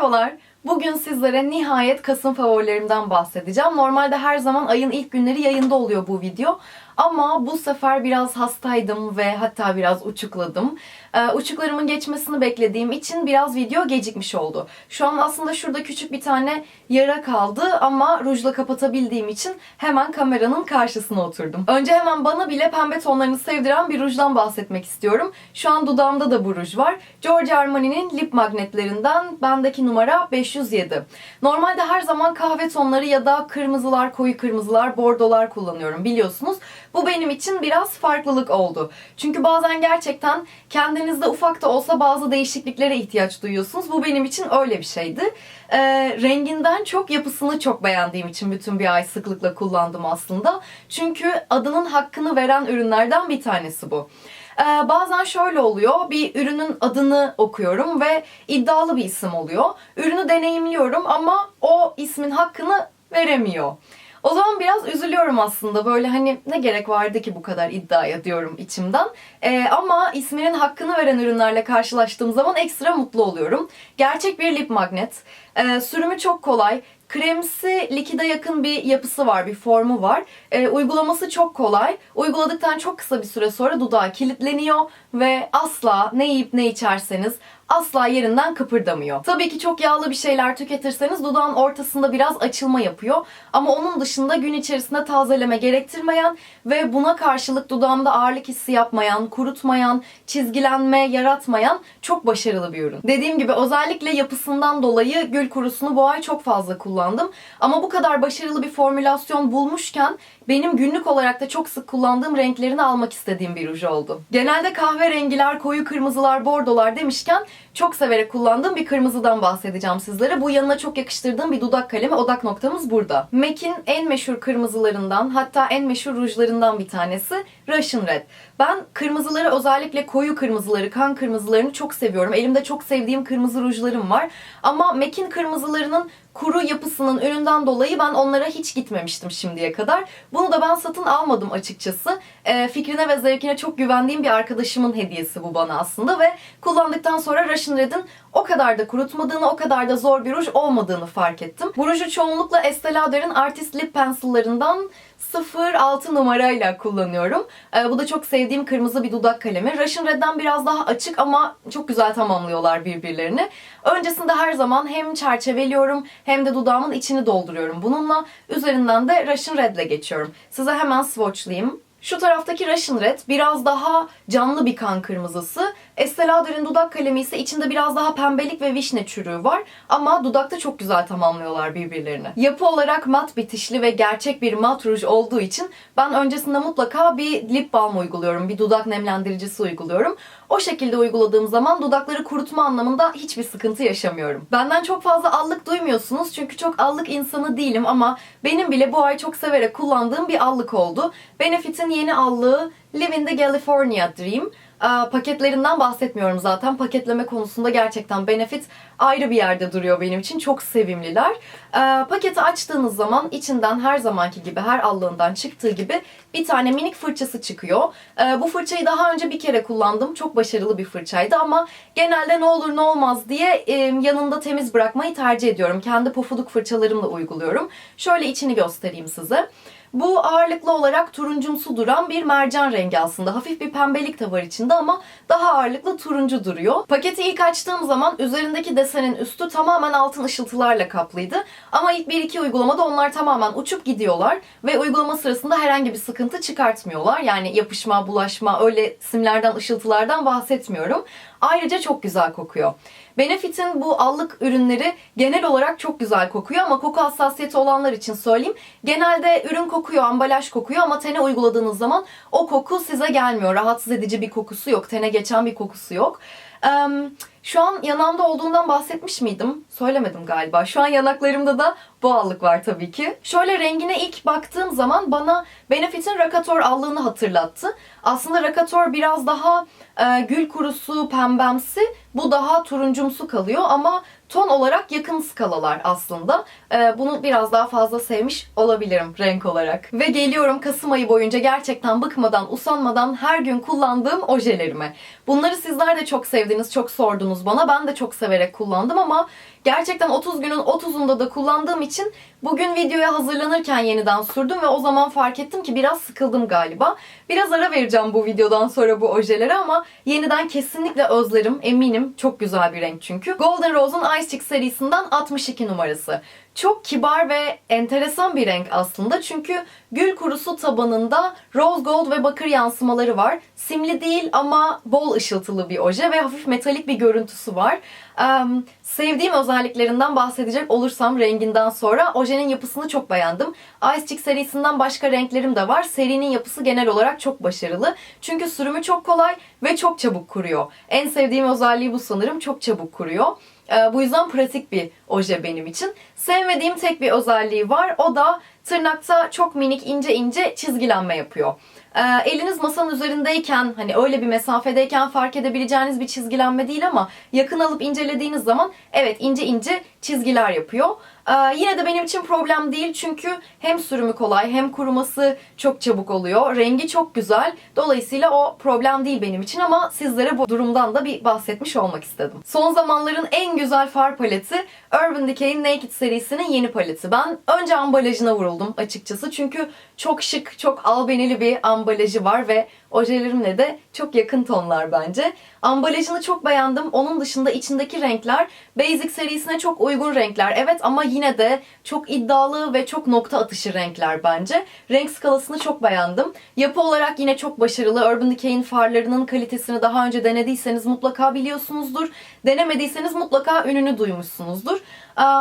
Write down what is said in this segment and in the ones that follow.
Merhabalar. Bugün sizlere nihayet Kasım favorilerimden bahsedeceğim. Normalde her zaman ayın ilk günleri yayında oluyor bu video. Ama bu sefer biraz hastaydım ve hatta biraz uçukladım. Ee, uçuklarımın geçmesini beklediğim için biraz video gecikmiş oldu. Şu an aslında şurada küçük bir tane yara kaldı ama rujla kapatabildiğim için hemen kameranın karşısına oturdum. Önce hemen bana bile pembe tonlarını sevdiren bir rujdan bahsetmek istiyorum. Şu an dudağımda da bu ruj var. Giorgio Armani'nin lip magnetlerinden bendeki numara 507. Normalde her zaman kahve tonları ya da kırmızılar, koyu kırmızılar, bordolar kullanıyorum biliyorsunuz. Bu benim için biraz farklılık oldu. Çünkü bazen gerçekten kendinizde ufak da olsa bazı değişikliklere ihtiyaç duyuyorsunuz. Bu benim için öyle bir şeydi. Ee, renginden çok yapısını çok beğendiğim için bütün bir ay sıklıkla kullandım aslında. Çünkü adının hakkını veren ürünlerden bir tanesi bu. Ee, bazen şöyle oluyor. Bir ürünün adını okuyorum ve iddialı bir isim oluyor. Ürünü deneyimliyorum ama o ismin hakkını veremiyor. O zaman biraz üzülüyorum aslında. Böyle hani ne gerek vardı ki bu kadar iddiaya diyorum içimden. Ee, ama isminin hakkını veren ürünlerle karşılaştığım zaman ekstra mutlu oluyorum. Gerçek bir lip magnet. Ee, sürümü çok kolay. Kremsi likide yakın bir yapısı var, bir formu var. Ee, uygulaması çok kolay. Uyguladıktan çok kısa bir süre sonra dudağı kilitleniyor ve asla ne yiyip ne içerseniz asla yerinden kıpırdamıyor. Tabii ki çok yağlı bir şeyler tüketirseniz dudağın ortasında biraz açılma yapıyor. Ama onun dışında gün içerisinde tazeleme gerektirmeyen ve buna karşılık dudağımda ağırlık hissi yapmayan, kurutmayan, çizgilenme yaratmayan çok başarılı bir ürün. Dediğim gibi özellikle yapısından dolayı gül kurusunu bu ay çok fazla kullandım. Ama bu kadar başarılı bir formülasyon bulmuşken benim günlük olarak da çok sık kullandığım renklerini almak istediğim bir ruj oldu. Genelde kahverengiler, koyu kırmızılar, bordolar demişken çok severek kullandığım bir kırmızıdan bahsedeceğim sizlere. Bu yanına çok yakıştırdığım bir dudak kalemi. Odak noktamız burada. MAC'in en meşhur kırmızılarından hatta en meşhur rujlarından bir tanesi Russian Red. Ben kırmızıları özellikle koyu kırmızıları, kan kırmızılarını çok seviyorum. Elimde çok sevdiğim kırmızı rujlarım var. Ama MAC'in kırmızılarının kuru yapısının üründen dolayı ben onlara hiç gitmemiştim şimdiye kadar. Bunu da ben satın almadım açıkçası. E, fikrine ve zevkine çok güvendiğim bir arkadaşımın hediyesi bu bana aslında ve kullandıktan sonra Russian Red'in o kadar da kurutmadığını, o kadar da zor bir ruj olmadığını fark ettim. Bu ruju çoğunlukla Estee Lauder'in Artist Lip Pencil'larından 06 numarayla kullanıyorum. Ee, bu da çok sevdiğim kırmızı bir dudak kalemi. Russian Red'den biraz daha açık ama çok güzel tamamlıyorlar birbirlerini. Öncesinde her zaman hem çerçeveliyorum hem de dudağımın içini dolduruyorum. Bununla üzerinden de Russian Red'le geçiyorum. Size hemen swatchlayayım. Şu taraftaki Russian Red biraz daha canlı bir kan kırmızısı. Estee Lauder'in dudak kalemi ise içinde biraz daha pembelik ve vişne çürüğü var. Ama dudakta çok güzel tamamlıyorlar birbirlerini. Yapı olarak mat bitişli ve gerçek bir mat ruj olduğu için ben öncesinde mutlaka bir lip balm uyguluyorum. Bir dudak nemlendiricisi uyguluyorum. O şekilde uyguladığım zaman dudakları kurutma anlamında hiçbir sıkıntı yaşamıyorum. Benden çok fazla allık duymuyorsunuz çünkü çok allık insanı değilim ama benim bile bu ay çok severek kullandığım bir allık oldu. Benefit'in yeni allığı Live in the California Dream. Paketlerinden bahsetmiyorum zaten. Paketleme konusunda gerçekten Benefit ayrı bir yerde duruyor benim için. Çok sevimliler. Paketi açtığınız zaman içinden her zamanki gibi, her allığından çıktığı gibi bir tane minik fırçası çıkıyor. Bu fırçayı daha önce bir kere kullandım. Çok başarılı bir fırçaydı ama genelde ne olur ne olmaz diye yanında temiz bırakmayı tercih ediyorum. Kendi pofuduk fırçalarımla uyguluyorum. Şöyle içini göstereyim size. Bu ağırlıklı olarak turuncumsu duran bir mercan rengi aslında. Hafif bir pembelik de var içinde ama daha ağırlıklı turuncu duruyor. Paketi ilk açtığım zaman üzerindeki desenin üstü tamamen altın ışıltılarla kaplıydı. Ama ilk 1-2 uygulamada onlar tamamen uçup gidiyorlar ve uygulama sırasında herhangi bir sıkıntı çıkartmıyorlar. Yani yapışma, bulaşma, öyle simlerden, ışıltılardan bahsetmiyorum. Ayrıca çok güzel kokuyor. Benefit'in bu allık ürünleri genel olarak çok güzel kokuyor ama koku hassasiyeti olanlar için söyleyeyim. Genelde ürün kokuyor, ambalaj kokuyor ama tene uyguladığınız zaman o koku size gelmiyor. Rahatsız edici bir kokusu yok, tene geçen bir kokusu yok. Um, şu an yanağımda olduğundan bahsetmiş miydim? Söylemedim galiba. Şu an yanaklarımda da bu allık var tabii ki. Şöyle rengine ilk baktığım zaman bana Benefit'in Rakator allığını hatırlattı. Aslında Rakator biraz daha e, gül kurusu, pembemsi. Bu daha turuncumsu kalıyor ama ton olarak yakın skalalar aslında. E, bunu biraz daha fazla sevmiş olabilirim renk olarak. Ve geliyorum Kasım ayı boyunca gerçekten bıkmadan, usanmadan her gün kullandığım ojelerime. Bunları sizler de çok sevdiniz, çok sordunuz bana. Ben de çok severek kullandım ama Gerçekten 30 günün 30'unda da kullandığım için bugün videoya hazırlanırken yeniden sürdüm ve o zaman fark ettim ki biraz sıkıldım galiba. Biraz ara vereceğim bu videodan sonra bu ojelere ama yeniden kesinlikle özlerim. Eminim çok güzel bir renk çünkü. Golden Rose'un Ice Chick serisinden 62 numarası. Çok kibar ve enteresan bir renk aslında çünkü gül kurusu tabanında rose gold ve bakır yansımaları var. Simli değil ama bol ışıltılı bir oje ve hafif metalik bir görüntüsü var. Em, sevdiğim özelliklerinden bahsedecek olursam renginden sonra ojenin yapısını çok beğendim. Ice Chick serisinden başka renklerim de var. Serinin yapısı genel olarak çok başarılı. Çünkü sürümü çok kolay ve çok çabuk kuruyor. En sevdiğim özelliği bu sanırım. Çok çabuk kuruyor. Ee, bu yüzden pratik bir oje benim için. Sevmediğim tek bir özelliği var. O da tırnakta çok minik ince ince çizgilenme yapıyor. Ee, eliniz masanın üzerindeyken hani öyle bir mesafedeyken fark edebileceğiniz bir çizgilenme değil ama yakın alıp incelediğiniz zaman evet ince ince çizgiler yapıyor. Ee, yine de benim için problem değil çünkü hem sürümü kolay hem kuruması çok çabuk oluyor. Rengi çok güzel. Dolayısıyla o problem değil benim için ama sizlere bu durumdan da bir bahsetmiş olmak istedim. Son zamanların en güzel far paleti Urban Decay'in Naked serisinin yeni paleti. Ben önce ambalajına vuruldum açıkçası çünkü çok şık, çok albenili bir ambalajı var ve ojelerimle de çok yakın tonlar bence. Ambalajını çok beğendim. Onun dışında içindeki renkler Basic serisine çok uygun renkler. Evet ama yine de çok iddialı ve çok nokta atışı renkler bence. Renk skalasını çok beğendim. Yapı olarak yine çok başarılı. Urban Decay'in farlarının kalitesini daha önce denediyseniz mutlaka biliyorsunuzdur. Denemediyseniz mutlaka ününü duymuşsunuzdur.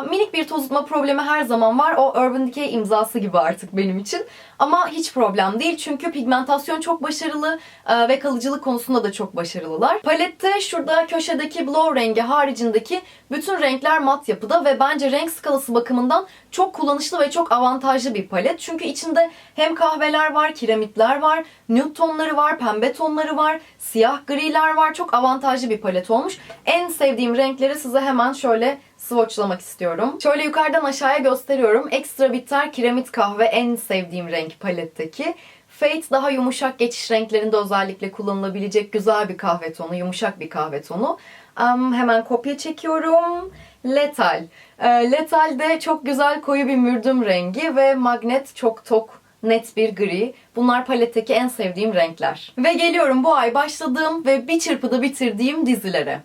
Minik bir tozutma problemi her zaman var. O Urban Decay imzası gibi artık benim için. Ama hiç problem değil çünkü pigmentasyon çok başarılı e, ve kalıcılık konusunda da çok başarılılar. Palette şurada köşedeki blow rengi haricindeki bütün renkler mat yapıda ve bence renk skalası bakımından çok kullanışlı ve çok avantajlı bir palet. Çünkü içinde hem kahveler var, kiremitler var, nude tonları var, pembe tonları var, siyah griler var. Çok avantajlı bir palet olmuş. En sevdiğim renkleri size hemen şöyle swatchlamak istiyorum. Şöyle yukarıdan aşağıya gösteriyorum. Extra bitter kiremit kahve en sevdiğim renk paletteki. Fate daha yumuşak geçiş renklerinde özellikle kullanılabilecek güzel bir kahve tonu, yumuşak bir kahve tonu. Am, hemen kopya çekiyorum. Letal. Ee, Letal de çok güzel koyu bir mürdüm rengi ve magnet çok tok net bir gri. Bunlar paletteki en sevdiğim renkler. Ve geliyorum bu ay başladığım ve bir çırpıda bitirdiğim dizilere.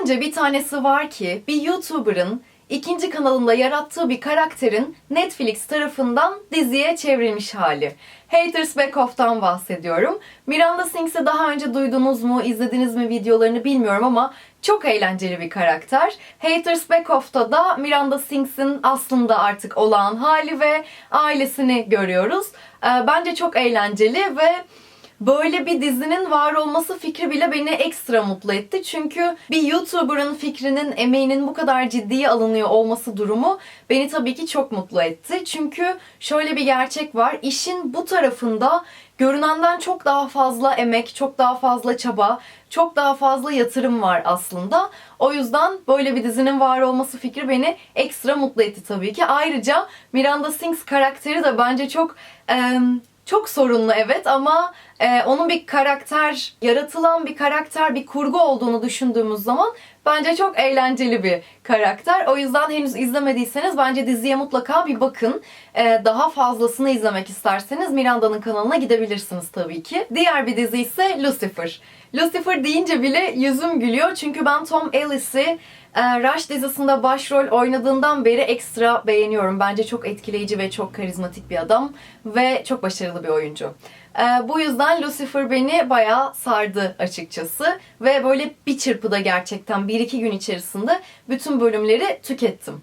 Önce bir tanesi var ki bir YouTuber'ın ikinci kanalında yarattığı bir karakterin Netflix tarafından diziye çevrilmiş hali. Haters Back Off'tan bahsediyorum. Miranda Sings'i daha önce duydunuz mu, izlediniz mi videolarını bilmiyorum ama çok eğlenceli bir karakter. Haters Back Off'ta da Miranda Sings'in aslında artık olağan hali ve ailesini görüyoruz. Ee, Bence çok eğlenceli ve böyle bir dizinin var olması fikri bile beni ekstra mutlu etti. Çünkü bir YouTuber'ın fikrinin, emeğinin bu kadar ciddiye alınıyor olması durumu beni tabii ki çok mutlu etti. Çünkü şöyle bir gerçek var. İşin bu tarafında görünenden çok daha fazla emek, çok daha fazla çaba, çok daha fazla yatırım var aslında. O yüzden böyle bir dizinin var olması fikri beni ekstra mutlu etti tabii ki. Ayrıca Miranda Sings karakteri de bence çok em, çok sorunlu evet ama e, onun bir karakter, yaratılan bir karakter, bir kurgu olduğunu düşündüğümüz zaman bence çok eğlenceli bir karakter. O yüzden henüz izlemediyseniz bence diziye mutlaka bir bakın. E, daha fazlasını izlemek isterseniz Miranda'nın kanalına gidebilirsiniz tabii ki. Diğer bir dizi ise Lucifer. Lucifer deyince bile yüzüm gülüyor çünkü ben Tom Ellis'i Rush dizisinde başrol oynadığından beri ekstra beğeniyorum. Bence çok etkileyici ve çok karizmatik bir adam ve çok başarılı bir oyuncu. E, bu yüzden Lucifer beni bayağı sardı açıkçası ve böyle bir çırpıda gerçekten bir iki gün içerisinde bütün bölümleri tükettim.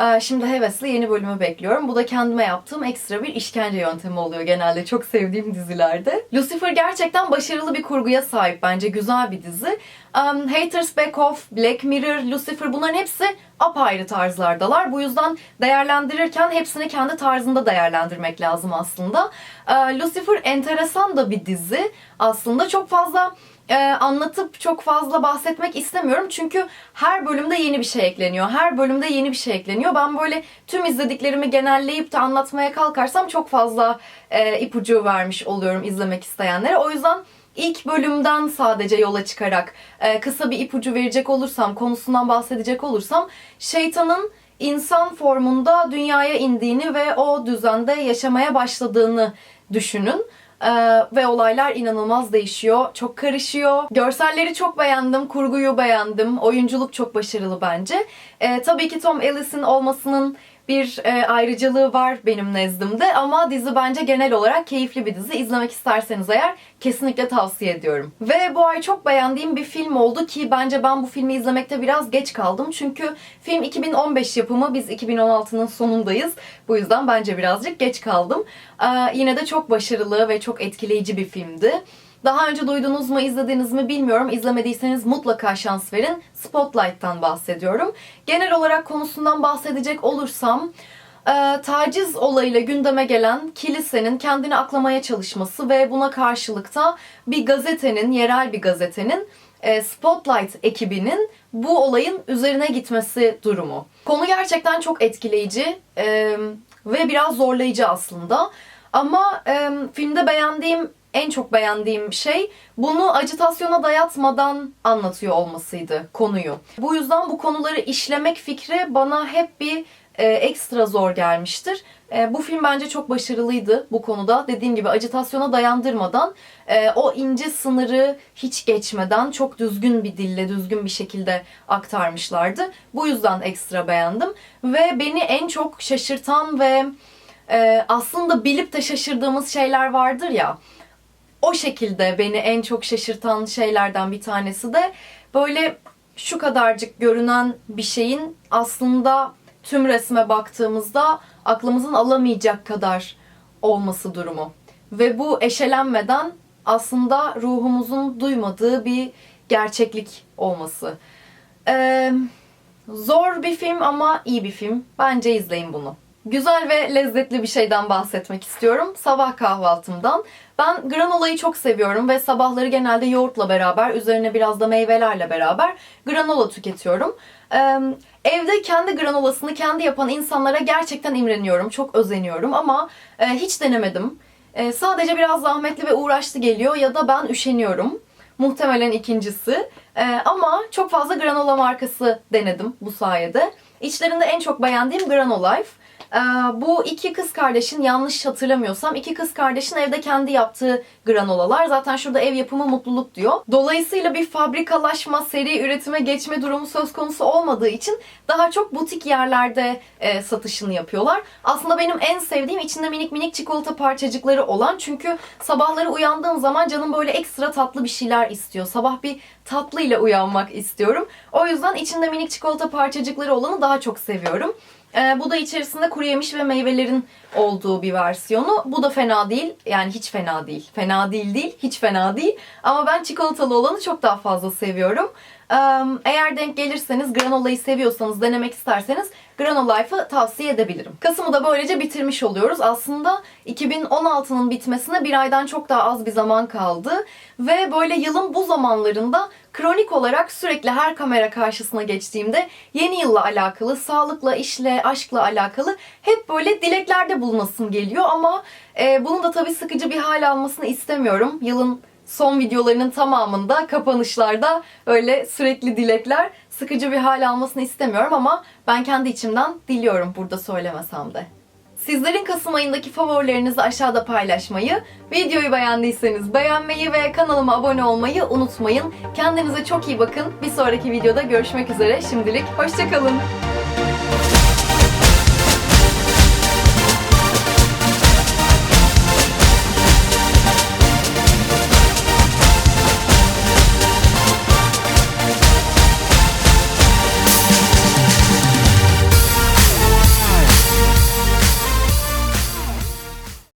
Ee, Şimdi hevesle yeni bölümü bekliyorum. Bu da kendime yaptığım ekstra bir işkence yöntemi oluyor genelde çok sevdiğim dizilerde. Lucifer gerçekten başarılı bir kurguya sahip bence güzel bir dizi. Um, Haters Back Off, Black Mirror, Lucifer bunların hepsi apayrı tarzlardalar. Bu yüzden değerlendirirken hepsini kendi tarzında değerlendirmek lazım aslında. Ee, Lucifer enteresan da bir dizi. Aslında çok fazla e, anlatıp çok fazla bahsetmek istemiyorum. Çünkü her bölümde yeni bir şey ekleniyor. Her bölümde yeni bir şey ekleniyor. Ben böyle tüm izlediklerimi genelleyip de anlatmaya kalkarsam çok fazla e, ipucu vermiş oluyorum izlemek isteyenlere. O yüzden ilk bölümden sadece yola çıkarak e, kısa bir ipucu verecek olursam, konusundan bahsedecek olursam şeytanın insan formunda dünyaya indiğini ve o düzende yaşamaya başladığını düşünün. Ee, ve olaylar inanılmaz değişiyor. Çok karışıyor. Görselleri çok beğendim. Kurguyu beğendim. Oyunculuk çok başarılı bence. Ee, tabii ki Tom Ellis'in olmasının bir e, ayrıcalığı var benim nezdimde ama dizi bence genel olarak keyifli bir dizi. İzlemek isterseniz eğer kesinlikle tavsiye ediyorum. Ve bu ay çok beğendiğim bir film oldu ki bence ben bu filmi izlemekte biraz geç kaldım. Çünkü film 2015 yapımı, biz 2016'nın sonundayız. Bu yüzden bence birazcık geç kaldım. Ee, yine de çok başarılı ve çok etkileyici bir filmdi. Daha önce duydunuz mu, izlediniz mi bilmiyorum. İzlemediyseniz mutlaka şans verin. Spotlight'tan bahsediyorum. Genel olarak konusundan bahsedecek olursam, e, taciz olayıyla gündeme gelen kilisenin kendini aklamaya çalışması ve buna karşılıkta bir gazetenin, yerel bir gazetenin e, Spotlight ekibinin bu olayın üzerine gitmesi durumu. Konu gerçekten çok etkileyici e, ve biraz zorlayıcı aslında. Ama e, filmde beğendiğim en çok beğendiğim şey bunu acitasyona dayatmadan anlatıyor olmasıydı konuyu. Bu yüzden bu konuları işlemek fikri bana hep bir e, ekstra zor gelmiştir. E, bu film bence çok başarılıydı bu konuda. Dediğim gibi acitasyona dayandırmadan, e, o ince sınırı hiç geçmeden çok düzgün bir dille, düzgün bir şekilde aktarmışlardı. Bu yüzden ekstra beğendim. Ve beni en çok şaşırtan ve e, aslında bilip de şaşırdığımız şeyler vardır ya o şekilde beni en çok şaşırtan şeylerden bir tanesi de böyle şu kadarcık görünen bir şeyin aslında tüm resme baktığımızda aklımızın alamayacak kadar olması durumu. Ve bu eşelenmeden aslında ruhumuzun duymadığı bir gerçeklik olması. Ee, zor bir film ama iyi bir film. Bence izleyin bunu. Güzel ve lezzetli bir şeyden bahsetmek istiyorum. Sabah kahvaltımdan. Ben granolayı çok seviyorum ve sabahları genelde yoğurtla beraber, üzerine biraz da meyvelerle beraber granola tüketiyorum. Ee, evde kendi granolasını kendi yapan insanlara gerçekten imreniyorum, çok özeniyorum ama e, hiç denemedim. E, sadece biraz zahmetli ve uğraşlı geliyor ya da ben üşeniyorum. Muhtemelen ikincisi. Ee, ama çok fazla granola markası denedim bu sayede. İçlerinde en çok beğendiğim Granolife. Ee, bu iki kız kardeşin yanlış hatırlamıyorsam iki kız kardeşin evde kendi yaptığı granolalar. Zaten şurada ev yapımı mutluluk diyor. Dolayısıyla bir fabrikalaşma, seri üretime geçme durumu söz konusu olmadığı için daha çok butik yerlerde e, satışını yapıyorlar. Aslında benim en sevdiğim içinde minik minik çikolata parçacıkları olan. Çünkü sabahları uyandığım zaman canım böyle ekstra tatlı bir şeyler istiyor. Sabah bir tatlı ile uyanmak istiyorum. O yüzden içinde minik çikolata parçacıkları olanı daha çok seviyorum. Ee, bu da içerisinde kuru yemiş ve meyvelerin olduğu bir versiyonu. Bu da fena değil. Yani hiç fena değil. Fena değil değil. Hiç fena değil. Ama ben çikolatalı olanı çok daha fazla seviyorum. Eğer denk gelirseniz granolayı seviyorsanız denemek isterseniz Granolife'ı tavsiye edebilirim. Kasım'ı da böylece bitirmiş oluyoruz. Aslında 2016'nın bitmesine bir aydan çok daha az bir zaman kaldı. Ve böyle yılın bu zamanlarında kronik olarak sürekli her kamera karşısına geçtiğimde yeni yılla alakalı, sağlıkla, işle, aşkla alakalı hep böyle dileklerde bulunasım geliyor. Ama e, bunun da tabii sıkıcı bir hal almasını istemiyorum. Yılın son videolarının tamamında kapanışlarda öyle sürekli dilekler sıkıcı bir hal almasını istemiyorum ama ben kendi içimden diliyorum burada söylemesem de. Sizlerin Kasım ayındaki favorilerinizi aşağıda paylaşmayı, videoyu beğendiyseniz beğenmeyi ve kanalıma abone olmayı unutmayın. Kendinize çok iyi bakın. Bir sonraki videoda görüşmek üzere. Şimdilik hoşçakalın.